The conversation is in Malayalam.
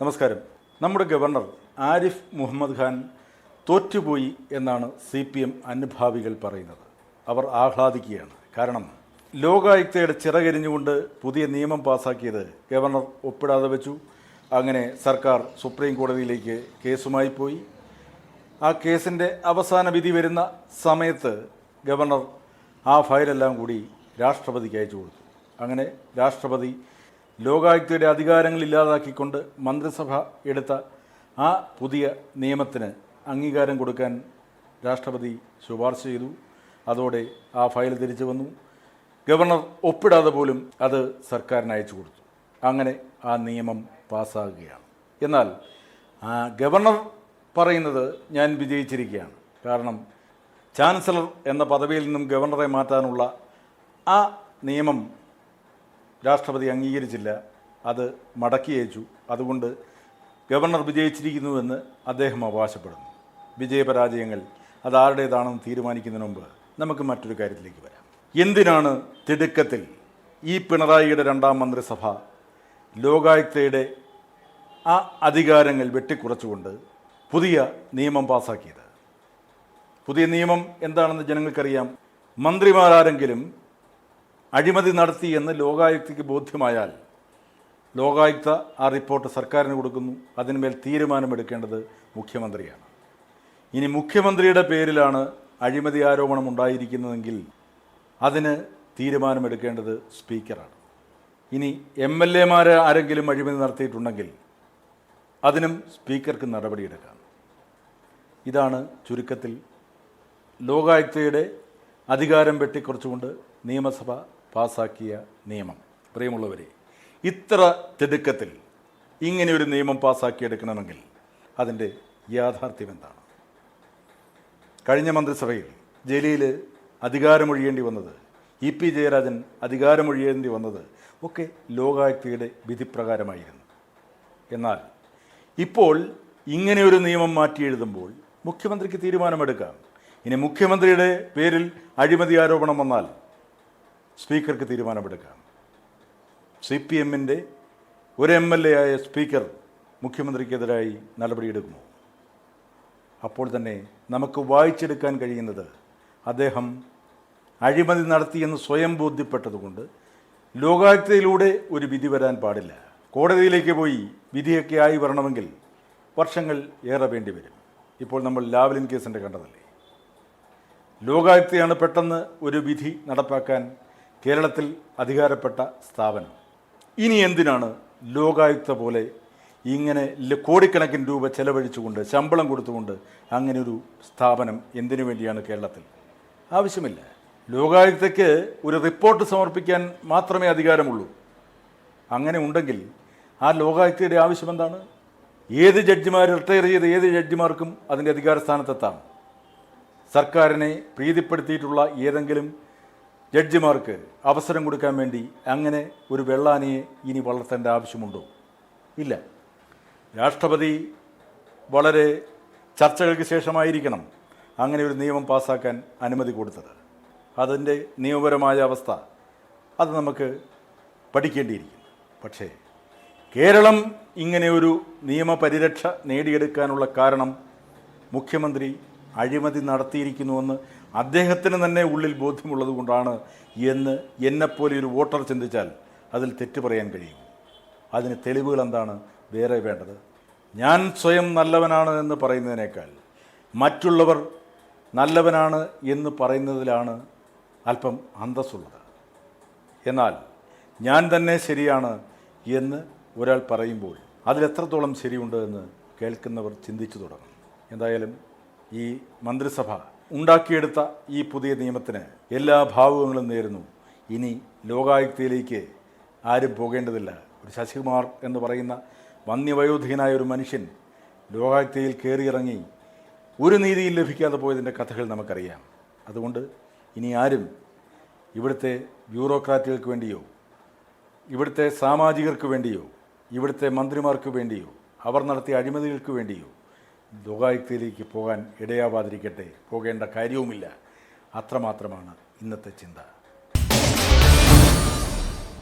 നമസ്കാരം. നമ്മുടെ ഗവർണർ ആരിഫ് മുഹമ്മദ് ഖാൻ തോറ്റുപോയി എന്നാണ് സി പി എം അനുഭാവികൾ പറയുന്നത്. അവർ ആഹ്ലാദിക്കുകയാണ്. കാരണം ലോകായുക്തയുടെ ചിറകരിഞ്ഞുകൊണ്ട് പുതിയ നിയമം പാസാക്കിയത് ഗവർണർ ഒപ്പിടാതെ വെച്ചു. അങ്ങനെ സർക്കാർ സുപ്രീം കോടതിയിലേക്ക് കേസുമായി പോയി. ആ കേസിന്റെ അവസാന വിധി വരുന്ന സമയത്ത് ഗവർണർ ആ ഫയലെല്ലാം കൂടി രാഷ്ട്രപതിക്ക് അയച്ചു കൊടുത്തു. അങ്ങനെ രാഷ്ട്രപതി ലോകായുക്തയുടെ അധികാരങ്ങൾ ഇല്ലാതാക്കിക്കൊണ്ട് മന്ത്രിസഭ എടുത്ത ആ പുതിയ നിയമത്തിന് അംഗീകാരം കൊടുക്കാൻ രാഷ്ട്രപതി ശുപാർശ ചെയ്തു. അതോടെ ആ ഫയൽ തിരിച്ചു വന്നു. ഗവർണർ ഒപ്പിടാതെ പോലും അത് സർക്കാരിന് അയച്ചു കൊടുത്തു. അങ്ങനെ ആ നിയമം പാസ്സാകുകയാണ് എന്നാൽ ഗവർണർ പറയുന്നത് ഞാൻ വിജയിച്ചിരിക്കുകയാണ്. കാരണം ചാൻസലർ എന്ന പദവിയിൽ നിന്നും ഗവർണറെ മാറ്റാനുള്ള ആ നിയമം രാഷ്ട്രപതി അംഗീകരിച്ചില്ല. അത് മടക്കി അയച്ചു. അതുകൊണ്ട് ഗവർണർ വിജയിച്ചിരിക്കുന്നുവെന്ന് അദ്ദേഹം അവകാശപ്പെടുന്നു. വിജയപരാജയങ്ങൾ അതാരുടേതാണെന്ന് തീരുമാനിക്കുന്നതിന് മുമ്പ് നമുക്ക് മറ്റൊരു കാര്യത്തിലേക്ക് വരാം. എന്തിനാണ് തിടുക്കത്തിൽ ഈ പിണറായിയുടെ രണ്ടാം മന്ത്രിസഭ ലോകായുക്തയുടെ ആ അധികാരങ്ങൾ വെട്ടിക്കുറച്ചുകൊണ്ട് പുതിയ നിയമം പാസാക്കിയത്? പുതിയ നിയമം എന്താണെന്ന് ജനങ്ങൾക്കറിയാം. മന്ത്രിമാരാരെങ്കിലും അഴിമതി നടത്തി എന്ന് ലോകായുക്തയ്ക്ക് ബോധ്യമായാൽ ലോകായുക്ത ആ റിപ്പോർട്ട് സർക്കാരിന് കൊടുക്കുന്നു. അതിന്മേൽ തീരുമാനമെടുക്കേണ്ടത് മുഖ്യമന്ത്രിയാണ്. ഇനി മുഖ്യമന്ത്രിയുടെ പേരിലാണ് അഴിമതി ആരോപണം ഉണ്ടായിരിക്കുന്നതെങ്കിൽ അതിന് തീരുമാനമെടുക്കേണ്ടത് സ്പീക്കറാണ്. ഇനി എം എൽ എമാർ ആരെങ്കിലും അഴിമതി നടത്തിയിട്ടുണ്ടെങ്കിൽ അതിനും സ്പീക്കർക്ക് നടപടിയെടുക്കാം. ഇതാണ് ചുരുക്കത്തിൽ ലോകായുക്തയുടെ അധികാരം വെട്ടിക്കുറച്ചുകൊണ്ട് നിയമസഭ പാസാക്കിയ നിയമം. പ്രിയമുള്ളവരെ ഇത്ര തിടുക്കത്തിൽ ഇങ്ങനെ ഒരു നിയമം പാസാക്കിയെടുക്കണമെങ്കിൽ അതിന്റെ യാഥാർത്ഥ്യം എന്താണ്? കഴിഞ്ഞ മന്ത്രിസഭയിൽ ജലീൽ അധികാരമൊഴിയേണ്ടി വന്നത് ഇ പി ജയരാജൻ അധികാരമൊഴിയേണ്ടി വന്നത് ഒക്കെ ലോകായുക്തയുടെ വിധിപ്രകാരമായിരുന്നു. എന്നാൽ ഇപ്പോൾ ഇങ്ങനെ ഒരു നിയമം മാറ്റി എഴുതുമ്പോൾ മുഖ്യമന്ത്രിക്ക് തീരുമാനമെടുക്കാം. ഇനി മുഖ്യമന്ത്രിയുടെ പേരിൽ അഴിമതി ആരോപണം വന്നാൽ സ്പീക്കർക്ക് തീരുമാനമെടുക്കാം. സി പി എമ്മിന്റെ ഒരു എം എൽ എ ആയ സ്പീക്കർ മുഖ്യമന്ത്രിക്കെതിരായി നടപടിയെടുക്കുമോ അപ്പോൾ തന്നെ നമുക്ക് വായിച്ചെടുക്കാൻ കഴിയുന്നത് അദ്ദേഹം അഴിമതി നടത്തിയെന്ന് സ്വയം ബോധ്യപ്പെട്ടതുകൊണ്ട് ലോകായുക്തയിലൂടെ ഒരു വിധി വരാൻ പാടില്ല. കോടതിയിലേക്ക് പോയി വിധിയൊക്കെ ആയി വരണമെങ്കിൽ വർഷങ്ങൾ ഏറെ വേണ്ടി വരും. ഇപ്പോൾ നമ്മൾ ലാവലിൻ കേസിന്റെ കണ്ടതല്ലേ? ലോകായുക്തയാണ് പെട്ടെന്ന് ഒരു വിധി നടപ്പാക്കാൻ കേരളത്തിൽ അധികാരപ്പെട്ട സ്ഥാപനം. ഇനി എന്തിനാണ് ലോകായുക്ത പോലെ ഇങ്ങനെ കോടിക്കണക്കിന് രൂപ ചെലവഴിച്ചുകൊണ്ട് ശമ്പളം കൊടുത്തുകൊണ്ട് അങ്ങനെ ഒരു സ്ഥാപനം എന്തിനു വേണ്ടിയാണ് കേരളത്തിൽ? ആവശ്യമില്ല. ലോകായുക്തയ്ക്ക് ഒരു റിപ്പോർട്ട് സമർപ്പിക്കാൻ മാത്രമേ അധികാരമുള്ളൂ. അങ്ങനെ ഉണ്ടെങ്കിൽ ആ ലോകായുക്തയുടെ ആവശ്യം എന്താണ്? ഏത് ജഡ്ജിമാർ റിട്ടയർ ചെയ്ത ഏത് ജഡ്ജിമാർക്കും അതിന്റെ അധികാര സ്ഥാനത്തെത്താം സർക്കാരിനെ പ്രീതിപ്പെടുത്തിയിട്ടുള്ള ഏതെങ്കിലും ജഡ്ജിമാർക്ക് അവസരം കൊടുക്കാൻ വേണ്ടി അങ്ങനെ ഒരു വെള്ളാനയെ ഇനി വളർത്തേണ്ട ആവശ്യമുണ്ടോ? ഇല്ല. രാഷ്ട്രപതി വളരെ ചർച്ചകൾക്ക് ശേഷമായിരിക്കണം അങ്ങനെ ഒരു നിയമം പാസ്സാക്കാൻ അനുമതി കൊടുത്തത്. അതിന്റെ നിയമപരമായ അവസ്ഥ അത് നമുക്ക് പഠിക്കേണ്ടിയിരിക്കും പക്ഷേ കേരളം ഇങ്ങനെ ഒരു നിയമപരിരക്ഷ നേടിയെടുക്കാനുള്ള കാരണം മുഖ്യമന്ത്രി അഴിമതി നടത്തിയിരിക്കുന്നുവെന്ന് അദ്ദേഹത്തിന് തന്നെ ഉള്ളിൽ ബോധ്യമുള്ളത് കൊണ്ടാണ് എന്ന് എന്നെപ്പോലെ ഒരു വോട്ടർ ചിന്തിച്ചാൽ അതിൽ തെറ്റ് പറയാൻ കഴിയും. അതിന് തെളിവുകൾ എന്താണ്? വേറെ വേണ്ടത്. ഞാൻ സ്വയം നല്ലവനാണ് എന്ന് പറയുന്നതിനേക്കാൾ മറ്റുള്ളവർ നല്ലവനാണ് എന്ന് പറയുന്നതിലാണ് അല്പം അന്തസ്സുള്ളത്. എന്നാൽ ഞാൻ തന്നെ ശരിയാണ് എന്ന് ഒരാൾ പറയുമ്പോൾ അതിലെത്രത്തോളം ശരിയുണ്ട് എന്ന് കേൾക്കുന്നവർ ചിന്തിച്ചു തുടങ്ങും. എന്തായാലും ഈ മന്ത്രിസഭ ഉണ്ടാക്കിയെടുത്ത ഈ പുതിയ നിയമത്തിന് എല്ലാ ഭാവുകങ്ങളും നേരുന്നു. ഇനി ലോകായുക്തയിലേക്ക് ആരും പോകേണ്ടതില്ല. ഒരു ശശികുമാർ എന്ന് പറയുന്ന വന്യവയോധികനായ ഒരു മനുഷ്യൻ ലോകായുക്തയിൽ കയറിയിറങ്ങി ഒരു നീതിയും ലഭിക്കാതെ പോയതിന്റെ കഥകൾ നമുക്കറിയാം. അതുകൊണ്ട് ഇനി ആരും ഇവിടുത്തെ ബ്യൂറോക്രാറ്റുകൾക്ക് വേണ്ടിയോ ഇവിടുത്തെ സാമാജികർക്ക് വേണ്ടിയോ ഇവിടുത്തെ മന്ത്രിമാർക്ക് വേണ്ടിയോ അവർ നടത്തിയ അഴിമതികൾക്ക് വേണ്ടിയോ ലോകായുക്തയിലേക്ക് പോകാൻ ഇടയാവാതിരിക്കട്ടെ. പോകേണ്ട കാര്യവുമില്ല. അത്രമാത്രമാണ് ഇന്നത്തെ ചിന്ത.